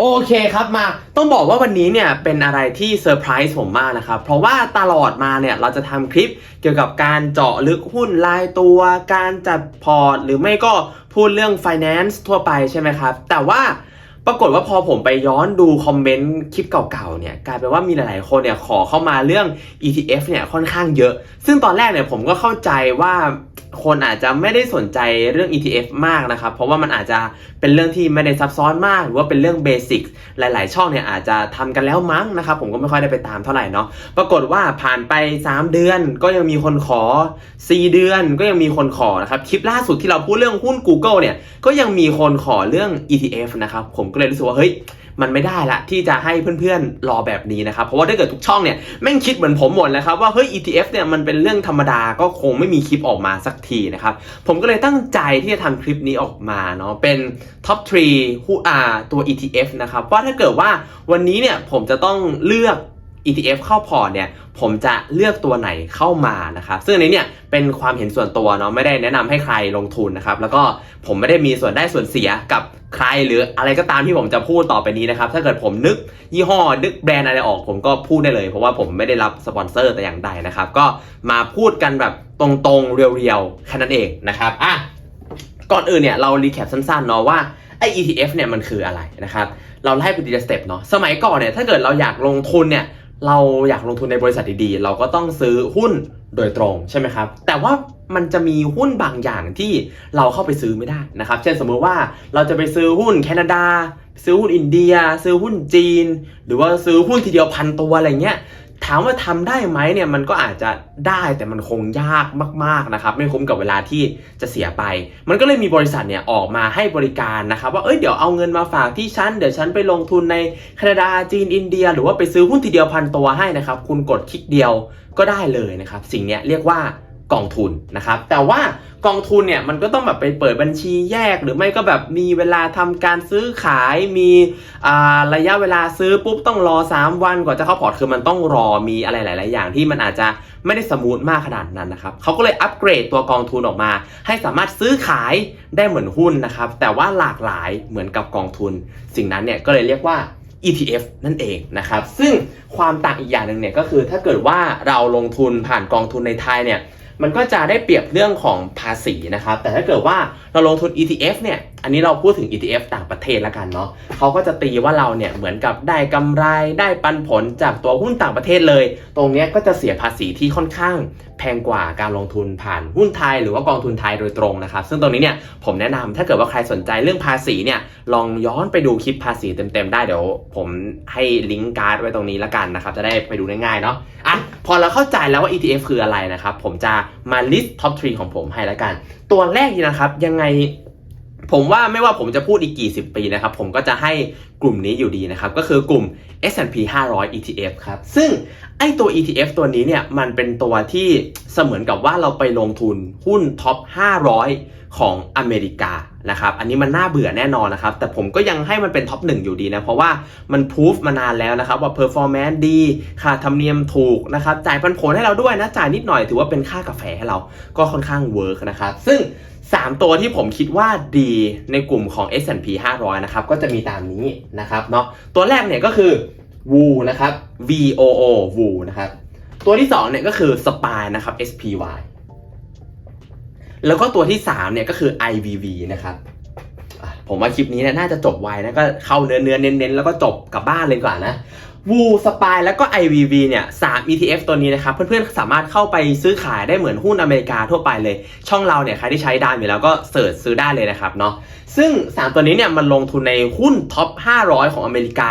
โอเคครับมาต้องบอกว่าวันนี้เนี่ยเป็นอะไรที่เซอร์ไพรส์ผมมากนะครับ เพราะว่าตลอดมาเนี่ยเราจะทำคลิปเกี่ยวกับการเจาะลึกหุ้นรายตัว การจัดพอร์ต หรือไม่ก็พูดเรื่อง finance ทั่วไปใช่ไหมครับ แต่ว่าปรากฏว่าพอผมไปย้อนดูคอมเมนต์คลิปเก่าๆเนี่ยกลายเป็นว่ามีหลายๆคนเนี่ยขอเข้ามาเรื่อง ETF เนี่ยค่อนข้างเยอะ ซึ่งตอนแรกเนี่ยผมก็เข้าใจว่า คนอาจจะไม่ได้สนใจเรื่อง ETF มากนะครับ เพราะว่ามันอาจจะเป็นเรื่องที่ไม่ได้ซับซ้อนมาก หรือว่าเป็นเรื่องเบสิกหลาย ๆ ช่องเนี่ยอาจจะทำกันแล้วมั้งนะครับ ผมก็ไม่ค่อยได้ไปตามเท่าไหร่เนาะปรากฏว่าผ่านไป 3 เดือน ก็ยังมีคนขอ 4 เดือน ก็ยังมีคนขอนะครับคลิปล่าสุดที่เราพูดเรื่องหุ้น Google เนี่ยก็ยังมีคนขอเรื่อง ETF นะครับผมก็เลยรู้สึกว่าเฮ้ย มันไม่ได้ละที่จะให้เพื่อนๆรอแบบนี้นะครับเพราะว่าถ้าเกิดทุกช่องเนี่ยแม่งคิดเหมือนผมหมดแล้วครับว่าเฮ้ย ETF เนี่ยมันเป็นเรื่องธรรมดาก็คงไม่มีคลิปออกมาสักทีนะครับผมก็เลยตั้งใจที่จะทำคลิปนี้ออกมาเนาะเป็น Top 3หุ้นอ่าตัว ETF นะครับว่าถ้าเกิดว่าวันนี้เนี่ยผมจะต้องเลือก ETF เข้าพอร์ตเนี่ยผมจะเลือกตัวไหนเข้ามานะครับซึ่งอันนี้เนี่ยเป็นความเห็นส่วนตัวเนาะไม่ได้แนะนำให้ใครลงทุนนะครับแล้วก็ผมไม่ได้มีส่วนได้ส่วนเสียกับใครหรืออะไรก็ตามที่ผมจะพูดต่อไปนี้นะครับถ้าเกิดผมนึกยี่ห้อนึกแบรนด์อะไรออกผมก็พูดได้เลย เพราะว่าผมไม่ได้รับสปอนเซอร์แต่อย่างใดนะครับก็มาพูดกันแบบตรงๆเรียวๆแค่นั้นเองนะครับอะก่อนอื่นเนี่ยเรารีแคปสั้นๆเนาะว่าไอ้ ETF เนี่ยมันคืออะไรนะครับ เราไล่ไปทีละสเต็ปเนาะ สมัยก่อนเนี่ยถ้าเกิดเราอยากลงทุนเนี่ย เราอยากลงทุนในบริษัทดีๆ เราก็ต้องซื้อหุ้นโดยตรงใช่ไหมครับ แต่ว่ามันจะมีหุ้นบางอย่างที่เราเข้าไปซื้อไม่ได้นะครับ เช่นสมมุติว่าเราจะไปซื้อหุ้นแคนาดา ซื้อหุ้นอินเดีย ซื้อหุ้นจีน หรือว่าซื้อหุ้นทีเดียวพันตัวอะไรเงี้ย ถามว่าทำได้ไหมเนี่ยมันก็อาจจะได้แต่มันคงยากมากๆนะครับ ไม่คุ้มกับเวลาที่จะเสียไป มันก็เลยมีบริษัทเนี่ยออกมาให้บริการนะครับ ว่าเอ้ยเดี๋ยวเอาเงินมาฝากที่ฉันเดี๋ยวฉันไปลงทุนในแคนาดาจีนอินเดีย หรือว่าไปซื้อหุ้นทีเดียวพันตัวให้นะครับ คุณกดคลิกเดียวก็ได้เลยนะครับ สิ่งนี้เรียกว่า กองทุนนะครับแต่ว่ากองทุนเนี่ยมันก็ต้องแบบไปเปิดบัญชีแยก หรือไม่ก็แบบมีเวลาทำการซื้อขายมีระยะเวลาซื้อปุ๊บต้องรอ 3 วันกว่าจะเข้าพอร์ตคือมันต้องรอมีอะไรหลาย ๆ อย่างที่มันอาจจะไม่ได้สมูทมากขนาดนั้นนะครับเขาก็เลยอัปเกรดตัวกองทุนออกมา ให้สามารถซื้อขายได้เหมือนหุ้นนะครับแต่ว่าหลากหลายเหมือนกับกองทุน สิ่งนั้นเนี่ยก็เลยเรียกว่า ETF นั่นเองนะครับซึ่งความต่างอีกอย่างหนึ่งเนี่ยก็คือถ้าเกิดว่าเราลงทุนผ่านกองทุนในไทยเนี่ย มันก็จะได้เปรียบเรื่องของภาษีนะครับ แต่ถ้าเกิดว่าเราลงทุน ETF เนี่ยอันนี้เราพูดถึง ETF ต่างประเทศแล้วกันเนาะเขาก็จะตีว่าเราเนี่ยเหมือนกับได้กำไรได้ปันผลจากตัวหุ้นต่างประเทศเลย ตรงนี้ก็จะเสียภาษีที่ค่อนข้างแพงกว่าการลงทุนผ่านหุ้นไทยหรือว่ากองทุนไทยโดยตรงนะครับ ซึ่งตรงนี้เนี่ยผมแนะนำถ้าเกิดว่าใครสนใจเรื่องภาษีเนี่ยลองย้อนไปดูคลิปภาษีเต็มๆได้เดี๋ยว ผมให้ลิงก์การ์ดไว้ตรงนี้แล้วกันนะครับจะได้ไปดูง่ายๆเนาะอะพอเราเข้าใจแล้วว่า ETF คืออะไรนะครับผมจะมา list top 3ของผมให้แล้วกัน ตัวแรกนี่นะครับยังไง ผมว่าไม่ว่าผมจะพูดอีกกี่สิบปีนะครับ ผมก็จะให้กลุ่มนี้อยู่ดีนะครับ ก็คือกลุ่ม S&P 500 ETF ครับ ซึ่งไอตัว ETF ตัวนี้เนี่ยมันเป็นตัวที่เสมือนกับว่าเราไปลงทุนหุ้นท็อป 500 ของอเมริกานะครับ อันนี้มันน่าเบื่อแน่นอนนะครับ แต่ผมก็ยังให้มันเป็นท็อป1อยู่ดีนะ เพราะว่ามันพูฟมานานแล้วนะครับ ว่า performance ดี ค่าธรรมเนียมถูกนะครับ จ่ายปันผลให้เราด้วยนะ จ่ายนิดหน่อยถือว่าเป็นค่ากาแฟให้เรา ก็ค่อนข้างเวิร์กนะครับ ซึ่ง 3 ตัวที่ผมคิดว่าดีในกลุ่มของ S&P 500 นะครับ ก็จะมีตามนี้นะครับเนาะตัวแรกเนี่ยก็คือ WOO นะครับ V O O WOO นะครับ ตัวที่2เนี่ยก็คือ SPY นะครับ S P Y แล้วก็ตัวที่3เนี่ยก็คือ I V V นะครับผมว่าคลิปนี้เนี่ยน่าจะจบไวนะก็เข้าเนื้อเนื้อเน้นๆแล้วก็จบกลับบ้านเลยกว่านะ วูสปายแล้วก็ IVV เนี่ย3 ETF ตัวนี้นะครับ เพื่อนๆ สามารถเข้าไปซื้อขายได้เหมือนหุ้นอเมริกาทั่วไปเลย ช่องเราเนี่ยใครที่ใช้ดามอยู่แล้วก็เสิร์ชซื้อได้เลยนะครับเนาะซึ่ง 3 ตัวนี้เนี่ยมันลงทุนในหุ้นท็อป 500 ของอเมริกา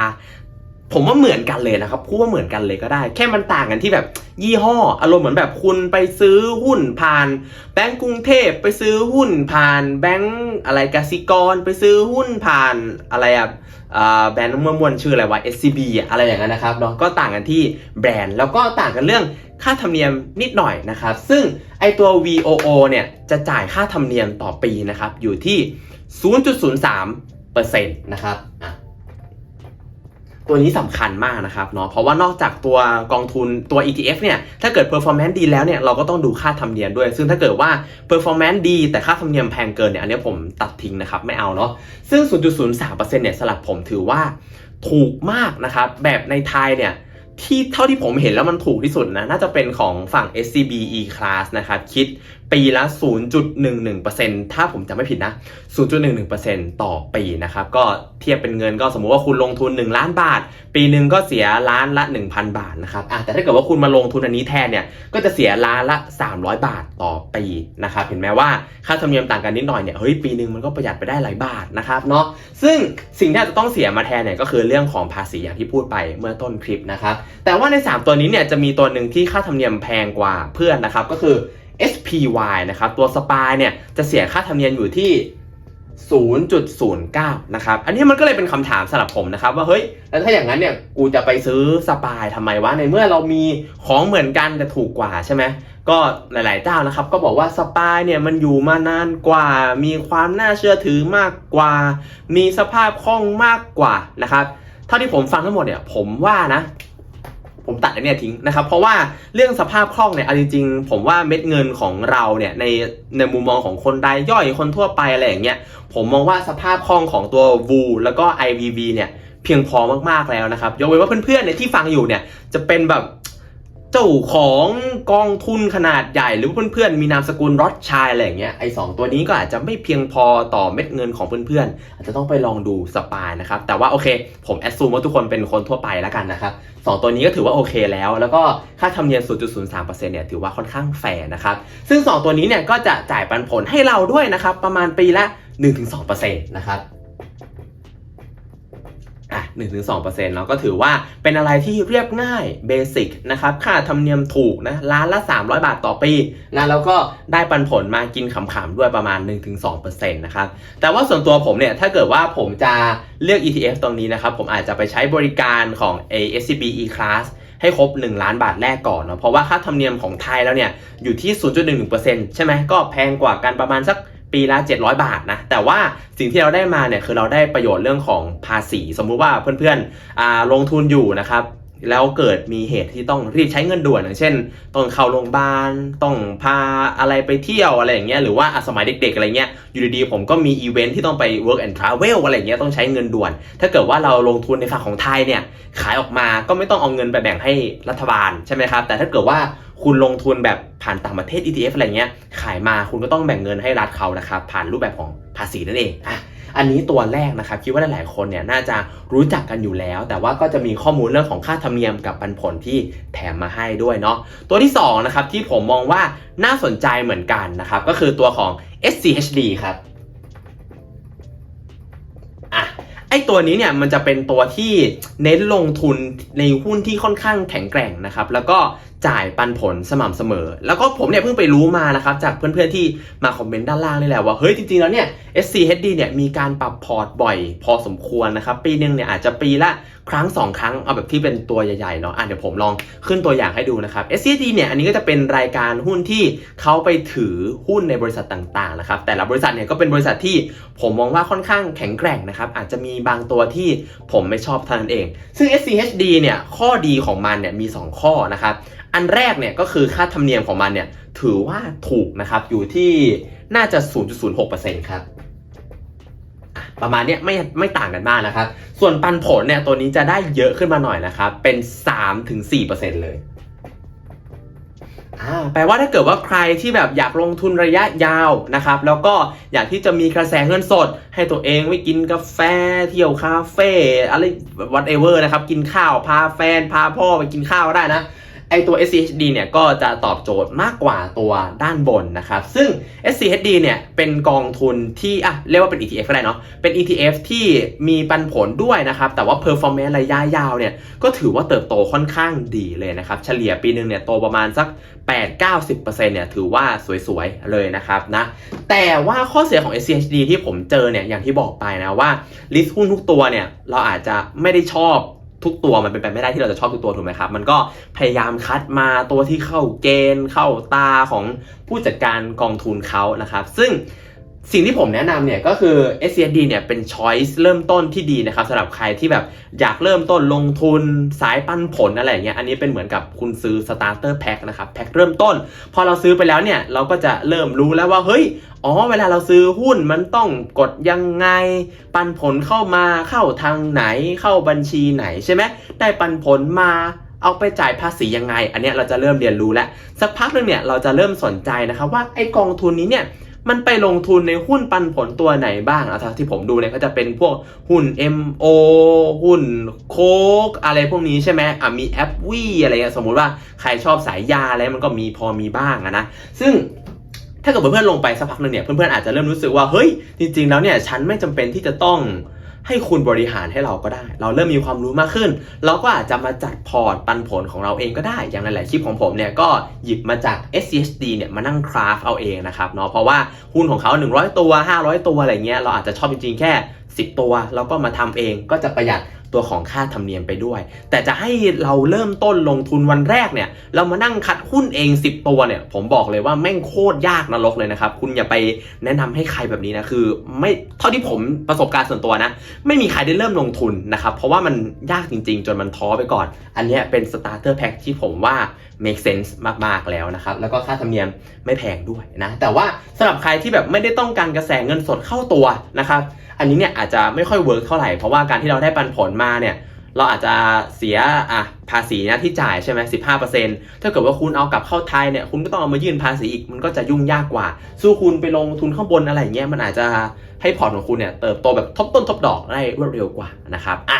ผมว่าเหมือนกันเลยนะครับพูดว่าเหมือนกันเลยก็ได้ แค่มันต่างกันที่แบบยี่ห้อ อารมณ์เหมือนแบบคุณไปซื้อหุ้นผ่าน แบงก์กรุงเทพไปซื้อหุ้นผ่านแบงก์อะไรกสิกร ไปซื้อหุ้นผ่านอะไรอะอ่าแบรนด์มวลๆชื่ออะไรวะ SCB อะอะไรอย่างนั้นนะครับเนาะก็ต่างกันที่แบรนด์แล้วก็ต่างกันเรื่องค่าธรรมเนียมนิดหน่อยนะครับ ซึ่งไอตัว VOO เนี่ยจะจ่ายค่าธรรมเนียมต่อปีนะครับอยู่ที่ 0.03%นะครับอะ ตัวนี้สำคัญมากนะครับเนาะเพราะว่านอกจากตัวกองทุนตัว ETF เนี่ยถ้าเกิด performance ดีแล้วเนี่ยเราก็ต้องดูค่าธรรมเนียมด้วย ซึ่งถ้าเกิดว่า performance ดี แต่ค่าธรรมเนียมแพงเกินเนี่ยอันนี้ผมตัดทิ้งนะครับไม่เอาเนาะซึ่ง 0.03%เนี่ยสำหรับผมถือว่าถูกมากนะครับแบบในไทยเนี่ยที่เท่าที่ผมเห็นแล้วมันถูกที่สุดนะน่าจะเป็นของฝั่ง SCB E Class นะครับคิดปีละ 0.11%ถ้าผมจำไม่ผิดนะ 0.11%ต่อปีนะครับ ก็เทียบเป็นเงินก็สมมุติว่าคุณลงทุน 1 ล้านบาท ปีหนึ่งก็เสียล้านละ 1,000 บาทนะครับอะแต่ถ้าเกิดว่าคุณมาลงทุนอันนี้แทนเนี่ย ก็จะเสียล้านละ 300 บาทต่อปีนะครับ เห็นไหมว่าค่าธรรมเนียมต่างกันนิดหน่อยเนี่ย เฮ้ย ปีหนึ่งมันก็ประหยัดไปได้หลายบาทนะครับเนาะ ซึ่งสิ่งที่จจะต้องเสียมาแทนเนี่ยก็คือเรื่องของภาษีอย่างที่พูดไปเมื่อต้นคลิปนะครับ แต่ว่าใน 3 ตัวนี้เนี่ยจะมีตัวหนึ่งที่ค่าธรรมเนียมแพงกว่าเพื่อนนะครับ ก็คือ SPY นะครับ ตัวสปายเนี่ยจะเสียค่าธรรมเนียมอยู่ที่ 0.09 นะครับ อันนี้มันก็เลยเป็นคำถามสำหรับผมนะครับ ว่าเฮ้ย แล้วถ้าอย่างนั้นเนี่ย กูจะไปซื้อสปายทำไมวะ ในเมื่อเรามีของเหมือนกันแต่ถูกกว่าใช่ไหม ก็หลาย ๆ เจ้านะครับ ก็บอกว่าสปายเนี่ยมันอยู่มานานกว่า มีความน่าเชื่อถือมากกว่า มีสภาพคล่องมากกว่านะครับ เท่าที่ผมฟังทั้งหมดเนี่ย ผมว่านะ ผมตัดอันเนี้ยทิ้งนะครับเพราะว่าเรื่องสภาพคล่องเนี่ยเอาจริงๆผมว่าเม็ดเงินของเราเนี่ยในในมุมมองของคนรายย่อยคนทั่วไปอะไรอย่างเงี้ยผมมองว่าสภาพคล่องของตัว v ูแล้วก็ IVB เนี่ยเพียงพอมากๆแล้วนะครับยกเว้นว่าเพื่อนๆเนี่ยที่ฟังอยู่เนี่ยจะเป็นแบบ เจ้าของกองทุนขนาดใหญ่หรือเพื่อนๆ มีนามสกุลรอดชายอะไรอย่างเงี้ยไอ้สองตัวนี้ก็อาจจะไม่เพียงพอต่อเม็ดเงินของเพื่อนๆ อาจจะต้องไปลองดูสปายนะครับ แต่ว่าโอเค ผมแอดซูมว่าทุกคนเป็นคนทั่วไปแล้วกันนะครับสองตัวนี้ก็ถือว่าโอเคแล้ว แล้วก็ค่าธรรมเนียม 0.03%เนี่ยถือว่าค่อนข้างแฟร์นะครับซึ่ง 2 ตัวนี้เนี่ยก็จะจ่ายปันผลให้เราด้วยนะครับประมาณปีละ 1-2%นะครับ 1-2%เนาะก็ถือว่าเป็นอะไรที่เรียบง่ายเบสิกนะครับค่าธรรมเนียมถูกนะล้านละ 300 บาทต่อปีนะแล้วก็ได้ปันผลมากินขำๆด้วยประมาณ 1-2%นะครับแต่ว่าส่วนตัวผมเนี่ยถ้าเกิดว่าผมจะเลือก ETF ตรงนี้นะครับผมอาจจะไปใช้บริการของ ASCB E-Class ให้ครบ 1 ล้านบาทแรกก่อนเนาะเพราะว่าค่าธรรมเนียมของไทยแล้วเนี่ยอยู่ที่ 0.11%ใช่ไหมก็แพงกว่ากันประมาณสัก ปีละ 700 บาทนะ แต่ว่าสิ่งที่เราได้มาเนี่ยคือเราได้ประโยชน์เรื่องของภาษี สมมุติว่าเพื่อนๆลงทุนอยู่นะครับแล้วเกิดมีเหตุที่ต้องรีบใช้เงินด่วนอย่างเช่น ต้องเข้าโรงพยาบาลต้องพาอะไรไปเที่ยวอะไรอย่างเงี้ยหรือว่าสมัยเด็กๆอะไรเงี้ยอยู่ดีๆผมก็มีอีเวนท์ที่ต้องไป work and travel อะไรเงี้ยต้องใช้เงินด่วน ถ้าเกิดว่าเราลงทุนในฝั่งของไทยเนี่ยขายออกมาก็ไม่ต้องเอาเงินไปแบ่งให้รัฐบาลใช่ไหมครับแต่ถ้าเกิดว่า คุณลงทุนแบบผ่านต่างประเทศ ETF อะไรเงี้ย ขายมาคุณก็ต้องแบ่งเงินให้รัฐเขานะครับ ผ่านรูปแบบของภาษีนั่นเองอะอันนี้ตัวแรกนะครับ คิดว่าหลายๆคนเนี่ยน่าจะรู้จักกันอยู่แล้ว แต่ว่าก็จะมีข้อมูลเรื่องของค่าธรรมเนียมกับปันผลที่แถมมาให้ด้วยเนาะตัวที่2นะครับที่ผมมองว่าน่าสนใจเหมือนกันนะครับ ก็คือตัวของ SCHD ครับอะไอตัวนี้เนี่ยมันจะเป็นตัวที่เน้นลงทุนในหุ้นที่ค่อนข้างแข็งแกร่งนะครับ แล้วก็จ่ายปันผลสม่ำเสมอ แล้วก็ผมเนี่ยเพิ่งไปรู้มานะครับจากเพื่อนๆที่มาคอมเมนต์ด้านล่างนี่แหละว่าเฮ้ยจริงๆแล้วเนี่ย SCHD เนี่ยมีการปรับพอร์ตบ่อยพอสมควรนะครับปีหนึ่งเนี่ยอาจจะปีละครั้ง 2 ครั้งเอาแบบที่เป็นตัวใหญ่ๆเนาะอะเดี๋ยวผมลองขึ้นตัวอย่างให้ดูนะครับ SCHD เนี่ยอันนี้ก็จะเป็นรายการหุ้นที่เขาไปถือหุ้นในบริษัทต่างๆนะครับแต่ละบริษัทเนี่ยก็เป็นบริษัทที่ผมมองว่าค่อนข้างแข็งแกร่งนะครับอาจจะมีบางตัวที่ผมไม่ชอบเท่านั้นเอง ซึ่ง SCHD เนี่ยข้อดีของมันเนี่ยมี 2 ข้อนะครับอันแรกเนี่ยก็คือค่าธรรมเนียมของมันเนี่ยถือว่าถูกนะครับอยู่ที่น่าจะ 0.06%ครับประมาณเนี้ยไม่ไม่ต่างกันมากนะครับ ส่วนปันผลเนี่ยตัวนี้จะได้เยอะขึ้นมาหน่อยนะครับ เป็น 3-4%เลยอ่าแปลว่าถ้าเกิดว่าใครที่แบบอยากลงทุนระยะยาวนะครับ แล้วก็อยากที่จะมีกระแสเงินสด ให้ตัวเองไว้กินกาแฟ เที่ยวคาเฟ่อะไร whatever นะครับ กินข้าวพาแฟนพาพ่อไปกินข้าวได้นะ ไอตัว SCHD เนี่ยก็จะตอบโจทย์มากกว่าตัวด้านบนนะครับ ซึ่ง SCHD เนี่ยเป็นกองทุนที่อะเรียกว่าเป็น ETF ก็ได้เนาะ เป็น ETF ที่มีปันผลด้วยนะครับ แต่ว่า performance ระยะยาวเนี่ยก็ถือว่าเติบโตค่อนข้างดีเลยนะครับ เฉลี่ยปีหนึ่งเนี่ยโตประมาณสัก 8-90%เนี่ยถือว่าสวยๆเลยนะครับนะ แต่ว่าข้อเสียของ SCHD ที่ผมเจอเนี่ยอย่างที่บอกไปนะว่าลิสต์หุ้นทุกตัวเนี่ยเราอาจจะไม่ได้ชอบ ทุกตัวมันเป็นไปไม่ได้ที่เราจะชอบทุกตัวถูกไหมครับ มันก็พยายามคัดมาตัวที่เข้าเกณฑ์เข้าตาของผู้จัดการกองทุนเขานะครับ ซึ่ง สิ่งที่ผมแนะนำเนี่ยก็คือ SCSD เนี่ยเป็น choice เริ่มต้นที่ดีนะครับสำหรับใครที่แบบอยากเริ่มต้นลงทุนสายปันผลอะไรอย่างเงี้ยอันนี้เป็นเหมือนกับคุณซื้อ starter pack นะครับแพ็คเริ่มต้น พอเราซื้อไปแล้วเนี่ยเราก็จะเริ่มรู้แล้วว่าเฮ้ยอ๋อเวลาเราซื้อหุ้นมันต้องกดยังไง ปันผลเข้ามาเข้าทางไหนเข้าบัญชีไหนใช่ไหมได้ปันผลมาเอาไปจ่ายภาษียังไง อันนี้เราจะเริ่มเรียนรู้แล้ว สักพักหนึงเนี่ยเราจะเริ่มสนใจนะครับว่าไอกองทุนนี้เนี่ย มันไปลงทุนในหุ้นปันผลตัวไหนบ้างอะที่ผมดูเนี่ยก็จะเป็นพวกหุ้น MO หุ้นโคกอะไรพวกนี้ใช่ไหมอะมีแอปวีอะไรเงี้ยสมมุติว่าใครชอบสายยาอะไรมันก็มีพอมีบ้างอะนะ ซึ่งถ้าเกิดเพื่อนๆลงไปสักพักหนึ่งเนี่ยเพื่อนๆอาจจะเริ่มรู้สึกว่าเฮ้ยจริงๆแล้วเนี่ยฉันไม่จำเป็นที่จะต้อง ให้คุณบริหารให้เราก็ได้ เราเริ่มมีความรู้มากขึ้น เราก็อาจจะมาจัดพอร์ตปันผลของเราเองก็ได้ อย่างหลายๆคลิปของผมเนี่ยก็หยิบมาจาก SCHD เนี่ยมานั่งคราฟเอาเองนะครับเนาะ เพราะว่าหุ้นของเขา 100 ตัว 500 ตัวอะไรเงี้ย เราอาจจะชอบจริงๆแค่ 10 ตัว แล้วก็มาทำเองก็จะประหยัด ตัวของค่าธรรมเนียมไปด้วย แต่จะให้เราเริ่มต้นลงทุนวันแรกเนี่ย เรามานั่งคัดหุ้นเอง 10 ตัวเนี่ย ผมบอกเลยว่าแม่งโคตรยากนรกเลยนะครับ คุณอย่าไปแนะนำให้ใครแบบนี้นะ คือ ไม่เท่าที่ผมประสบการณ์ส่วนตัวนะ ไม่มีใครได้เริ่มลงทุนนะครับ เพราะว่ามันยากจริง ๆ จนมันท้อไปก่อน อันนี้เป็น starter pack ที่ผมว่า make sense มากๆแล้วนะครับ แล้วก็ค่าธรรมเนียมไม่แพงด้วยนะ แต่ว่าสำหรับใครที่แบบไม่ได้ต้องการกระแสเงินสดเข้าตัวนะครับ อันนี้เนี่ยอาจจะไม่ค่อยเวิร์กเท่าไหร่เพราะว่าการที่เราได้ปันผลมาเนี่ยเราอาจจะเสียอะภาษีนะที่จ่ายใช่ไหมสิบห้าเปอร์เซ็นต์ถ้าเกิดว่าคุณเอากลับเข้าไทยเนี่ยคุณก็ต้องเอามายื่นภาษีอีกมันก็จะยุ่งยากกว่า สู้คุณไปลงทุนข้างบนอะไรเงี้ยมันอาจจะให้พอร์ตของคุณเนี่ยเติบโตแบบทบต้นทบดอกได้รวดเร็วกว่านะครับอะ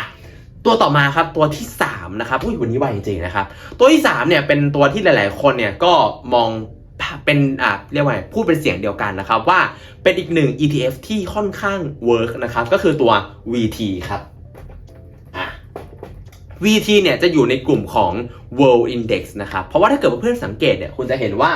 ตัวต่อมาครับตัวที่สามนะครับอุ้ยวันนี้ไวจริงๆนะครับตัวที่สามเนี่ยเป็นตัวที่หลาย ๆ คนเนี่ยก็มอง เป็นอะเรียกว่าพูดเป็นเสียงเดียวกันนะครับว่าเป็นอีกหนึ่ง ETF ที่ค่อนข้างเวิร์กนะครับก็คือตัว VT ครับ VT เนี่ยจะอยู่ในกลุ่มของ World Index นะครับ เพราะว่าถ้าเกิดว่าเพื่อนสังเกตเนี่ยคุณจะเห็นว่า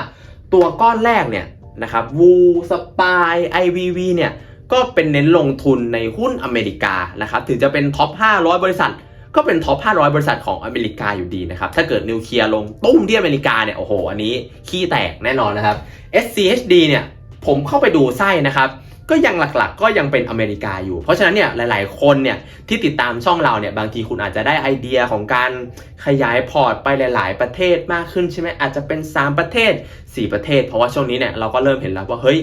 ตัวก้อนแรกเนี่ยนะครับ Wu Spy IVV เนี่ยก็เป็นเน้นลงทุนในหุ้นอเมริกานะครับถึงจะเป็นท็อป 500 บริษัท ก็เป็นท็อป 500 บริษัทของอเมริกาอยู่ดีนะครับ ถ้าเกิดนิวเคลียร์ลงตุ้มที่อเมริกาเนี่ย โอ้โห อันนี้ขี้แตกแน่นอนนะครับ SCHD เนี่ย ผมเข้าไปดูไส้นะครับก็ยังหลักๆ ก็ยังเป็นอเมริกาอยู่ เพราะฉะนั้นเนี่ยหลายๆ คนเนี่ยที่ติดตามช่องเราเนี่ยบางทีคุณอาจจะได้ไอเดียของการขยายพอร์ตไปหลาย ๆ ประเทศมากขึ้นใช่ไหมอาจจะเป็น 3 ประเทศ 4 ประเทศ เพราะว่าช่วงนี้เนี่ยเราก็เริ่มเห็นแล้วว่าเฮ้ย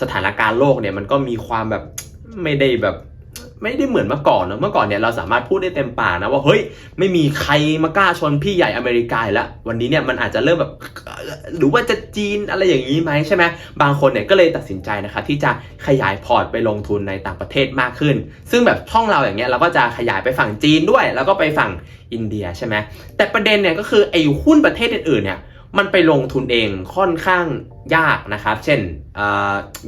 สถานการณ์โลกเนี่ยมันก็มีความแบบไม่ได้แบบ ไม่ได้เหมือนเมื่อก่อนนะเมื่อก่อนเนี่ยเราสามารถพูดได้เต็มปากนะว่าเฮ้ยไม่มีใครมากล้าชนพี่ใหญ่อเมริกาอีกแล้ววันนี้เนี่ยมันอาจจะเริ่มแบบหรือว่าจะจีนอะไรอย่างนี้ไหมใช่ไหมบางคนเนี่ยก็เลยตัดสินใจนะครับที่จะขยายพอร์ตไปลงทุนในต่างประเทศมากขึ้น ซึ่งแบบช่องเราอย่างเงี้ยเราก็จะขยายไปฝั่งจีนด้วย แล้วก็ไปฝั่งอินเดียใช่ไหมแต่ประเด็นเนี่ยก็คือไอ้หุ้นประเทศอื่นๆเนี่ย มันไปลงทุนเองค่อนข้างยากนะครับ เช่น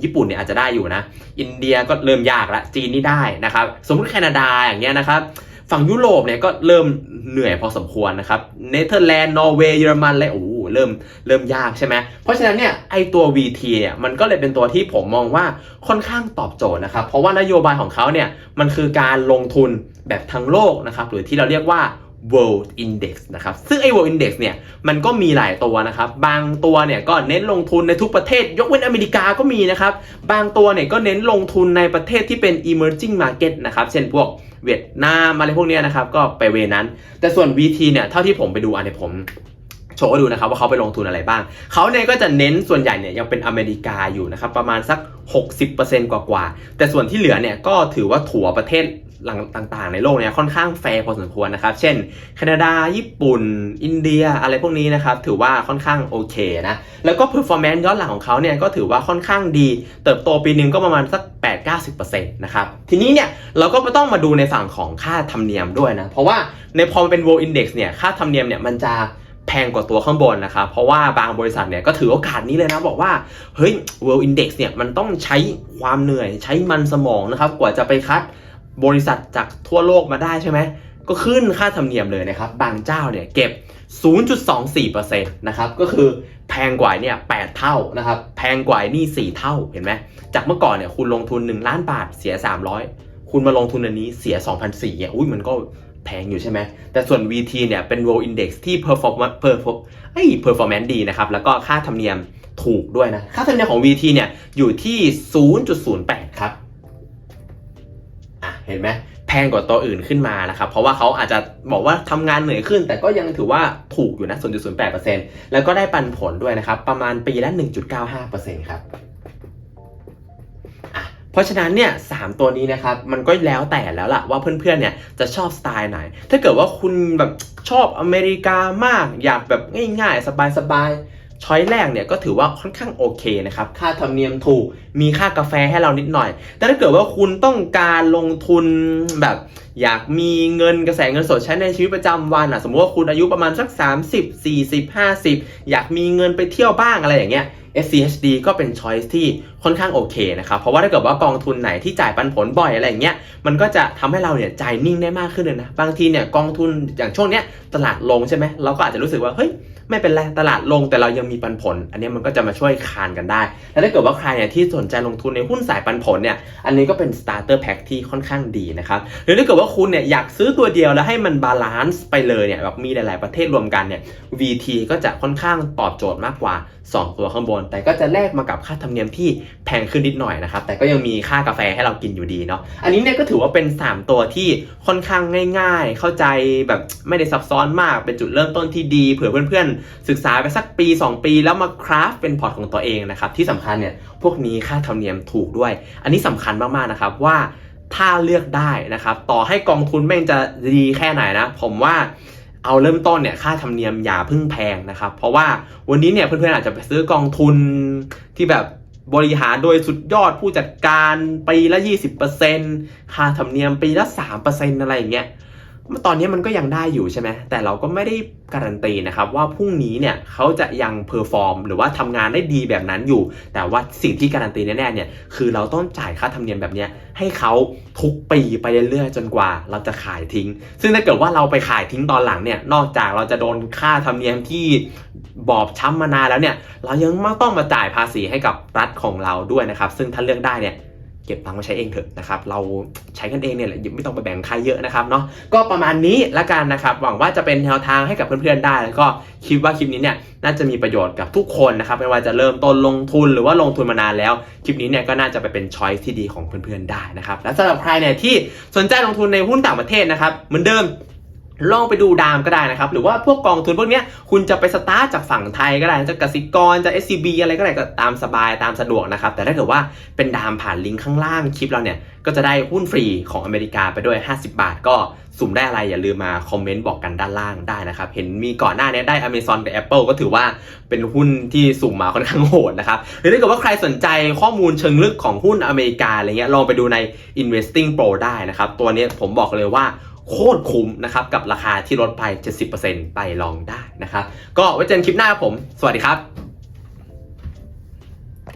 ญี่ปุ่นเนี่ยอาจจะได้อยู่นะ อินเดียก็เริ่มยากละจีนนี่ได้นะครับ สมมติแคนาดาอย่างเงี้ยนะครับ ฝั่งยุโรปเนี่ยก็เริ่มเหนื่อยพอสมควรนะครับ เนเธอร์แลนด์ นอร์เวย์ เยอรมันเลยโอ้เริ่มเริ่มยากใช่ไหม เพราะฉะนั้นเนี่ยไอตัว VT เนี่ยมันก็เลยเป็นตัวที่ผมมองว่าค่อนข้างตอบโจทย์นะครับ เพราะว่านโยบายของเขาเนี่ยมันคือการลงทุนแบบทั้งโลกนะครับ หรือที่เราเรียกว่า World Index นะครับ ซึ่งไอ้ World Index เนี่ย มันก็มีหลายตัวนะครับ บางตัวเนี่ยก็เน้นลงทุนในทุกประเทศ ยกเว้นอเมริกาก็มีนะครับ บางตัวเนี่ยก็เน้นลงทุนในประเทศที่เป็น emerging market นะครับ เช่นพวกเวียดนามอะไรพวกเนี้ยนะครับ ก็ไปเวนั้น แต่ส่วน VT เนี่ย เท่าที่ผมไปดูอันนี้ผมโชว์ให้ดูนะครับว่าเขาไปลงทุนอะไรบ้าง เขาเนี่ยก็จะเน้นส่วนใหญ่เนี่ยยังเป็นอเมริกาอยู่นะครับ ประมาณสัก 60%กว่าๆแต่ส่วนที่เหลือเนี่ยก็ถือว่าถั่วประเทศ ต่างๆ ในโลกเนี่ยค่อนข้างแฟร์พอสมควรนะครับ เช่น แคนาดา ญี่ปุ่น อินเดียอะไรพวกนี้นะครับ ถือว่าค่อนข้างโอเคนะ แล้วก็ performance ย้อนหลังของเขาเนี่ยก็ถือว่าค่อนข้างดี เติบโตปีหนึ่งก็ประมาณสัก 8-90%นะครับ ทีนี้เนี่ยเราก็ต้องมาดูในฝั่งของค่าธรรมเนียมด้วยนะ เพราะว่าในพอมเป็น world index เนี่ยค่าธรรมเนียมเนี่ยมันจะแพงกว่าตัวข้างบนนะครับ เพราะว่าบางบริษัทเนี่ยก็ถือโอกาสนี้เลยนะ บอกว่า เฮ้ย world index เนี่ยมันต้องใช้ความเหนื่อยใช้มันสมองนะครับ กว่าจะไปคัด บริษัทจากทั่วโลกมาได้ใช่ไหม ก็ขึ้นค่าธรรมเนียมเลยนะครับ บางเจ้าเนี่ยเก็บ 0.24%นะครับ ก็คือแพงกว่าเนี่ย8เท่านะครับ แพงกว่านี่ 4 เท่า เห็นไหม จากเมื่อก่อนเนี่ยคุณลงทุน 1 ล้านบาทเสีย 300 คุณมาลงทุนอันนี้เสีย2,004เนี่ย อุ้ยมันก็แพงอยู่ใช่ไหม แต่ส่วน VT เนี่ยเป็น World Index ที่ perform perform เอ้ย performance ดีนะครับ แล้วก็ค่าธรรมเนียมถูกด้วยนะ ค่าธรรมเนียมของ VT เนี่ยอยู่ที่ 0.08 ครับ ห็นไหมแพงกว่าตัวอื่นขึ้นมานะครับ เพราะว่าเขาอาจจะบอกว่าทำงานเหนื่อยขึ้น แต่ก็ยังถือว่าถูกอยู่นะ 0.08%แล้วก็ได้ปันผลด้วยนะครับ ประมาณปีละ 1.95%ครับเพราะฉะนั้นเนี่ยสามตัวนี้นะครับมันก็แล้วแต่แล้วล่ะว่าเพื่อนๆเนี่ยจะชอบสไตล์ไหน ถ้าเกิดว่าคุณแบบชอบอเมริกามากอยากแบบง่ายๆ สบายๆ ช้อยแรกเนี่ยก็ถือว่าค่อนข้างโอเคนะครับ ค่าธรรมเนียมถูก มีค่ากาแฟให้เรานิดหน่อย แต่ถ้าเกิดว่าคุณต้องการลงทุนแบบ อยากมีเงินกระแสเงินสดใช้ในชีวิตประจำวันอะ สมมติว่าคุณอายุประมาณสัก 30 40 50 อยากมีเงินไปเที่ยวบ้างอะไรอย่างเงี้ย SCHD ก็เป็น choice ที่ค่อนข้างโอเคนะครับ เพราะว่าถ้าเกิดว่ากองทุนไหนที่จ่ายปันผลบ่อยอะไรเงี้ย มันก็จะทำให้เราเนี่ยจ่ายนิ่งได้มากขึ้นเลยนะ บางทีเนี่ยกองทุนอย่างช่วงเนี้ยตลาดลงใช่ไหมเราก็อาจจะรู้สึกว่าเฮ้ยไม่เป็นไรตลาดลงแต่เรายังมีปันผล อันนี้มันก็จะมาช่วยคานกันได้ แล้วถ้าเกิดว่าใครเนี่ยที่สนใจลงทุนในหุ้นสายปันผลเนี่ย อันนี้ก็เป็น starter pack ที่ค่อนข้างดีนะครับ หรือถ้าเกิดว่าคุณเนี่ยอยากซื้อตัวเดียวแล้วให้มันบาลานซ์ไปเลยเนี่ยแบบมีหลาย ๆ ประเทศรวมกันเนี่ย VT ก็จะค่อนข้างตอบโจทย์มากกว่า 2 ตัวข้างบนแต่ก็จะแลกมากับค่าธรรมเนียมที่แพงขึ้นนิดหน่อยนะครับ แต่ก็ยังมีค่ากาแฟให้เรากินอยู่ดีเนาะ อันนี้เนี่ยก็ถือว่าเป็น 3 ตัวที่ค่อนข้างง่าย ๆ เข้าใจแบบไม่ได้ซับซ้อนมาก เป็นจุดเริ่มต้นที่ดี เผื่อเพื่อนๆ ศึกษาไปสักปี 2 ปีแล้วมาคราฟเป็นพอร์ตของตัวเองนะครับ ที่สำคัญเนี่ยพวกนี้ค่าธรรมเนียมถูกด้วย อันนี้สำคัญมากๆนะครับว่าถ้าเลือกได้นะครับ ต่อให้กองทุนแม่งจะดีแค่ไหนนะ ผมว่า เอาเริ่มต้นเนี่ยค่าธรรมเนียมอย่าพึ่งแพงนะครับ เพราะว่าวันนี้เนี่ยเพื่อนๆอาจจะไปซื้อกองทุนที่แบบบริหารโดยสุดยอดผู้จัดการปีละ 20%ค่าธรรมเนียมปีละ 3%อะไรอย่างเงี้ย ตอนนี้มันก็ยังได้อยู่ใช่ไหมแต่เราก็ไม่ได้การันตีนะครับว่าพรุ่งนี้เนี่ยเขาจะยังเพอร์ฟอร์มหรือว่าทำงานได้ดีแบบนั้นอยู่ แต่ว่าสิ่งที่การันตีแน่ๆเนี่ยคือเราต้องจ่ายค่าธรรมเนียมแบบนี้ให้เขาทุกปีไปเรื่อยๆจนกว่าเราจะขายทิ้ง ซึ่งถ้าเกิดว่าเราไปขายทิ้งตอนหลังเนี่ยนอกจากเราจะโดนค่าธรรมเนียมที่บอบช้ำมานานแล้วเนี่ยเรายังต้องมาจ่ายภาษีให้กับรัฐของเราด้วยนะครับ ซึ่งถ้าเลือกได้เนี่ย เก็บตังค์มาใช้เองเถอะนะครับ เราใช้กันเองเนี่ยแหละไม่ต้องไปแบ่งใครเยอะนะครับเนาะก็ประมาณนี้ละกันนะครับ หวังว่าจะเป็นแนวทางให้กับเพื่อนๆได้ แล้วก็คิดว่าคลิปนี้เนี่ยน่าจะมีประโยชน์กับทุกคนนะครับไม่ว่าจะเริ่มต้นลงทุนหรือว่าลงทุนมานานแล้ว คลิปนี้เนี่ยก็น่าจะไปเป็นช้อยที่ดีของเพื่อนๆได้นะครับและสำหรับใครเนี่ยที่สนใจลงทุนในหุ้นต่างประเทศนะครับเหมือนเดิม ลองไปดูดามก็ได้นะครับ หรือว่าพวกกองทุนพวกนี้คุณจะไปสตาร์ทจากฝั่งไทยก็ได้จะกสิกรจะ SCB อะไรก็ได้ก็ตามสบายตามสะดวกนะครับ แต่ถ้าเกิดว่าเป็นดามผ่านลิงก์ข้างล่างคลิปเราเนี่ย ก็จะได้หุ้นฟรีของอเมริกาไปด้วย 50 บาท ก็สุ่มได้อะไรอย่าลืมมาคอมเมนต์บอกกันด้านล่างได้นะครับ เห็นมีก่อนหน้านี้ได้ Amazon กับ Apple ก็ถือว่าเป็นหุ้นที่สุ่มมาค่อนข้างโหดนะครับ หรือถ้าเกิดว่าใครสนใจข้อมูลเชิงลึกของหุ้นอเมริกาอะไรเงี้ยลองไปดูใน Investing Pro ได้นะครับตัวนี้ผมบอกเลยว่า โคตรคุ้มนะครับกับราคาที่ลดไป 70%ไปลองได้นะครับก็ไว้เจอกันคลิปหน้าครับผม สวัสดีครับ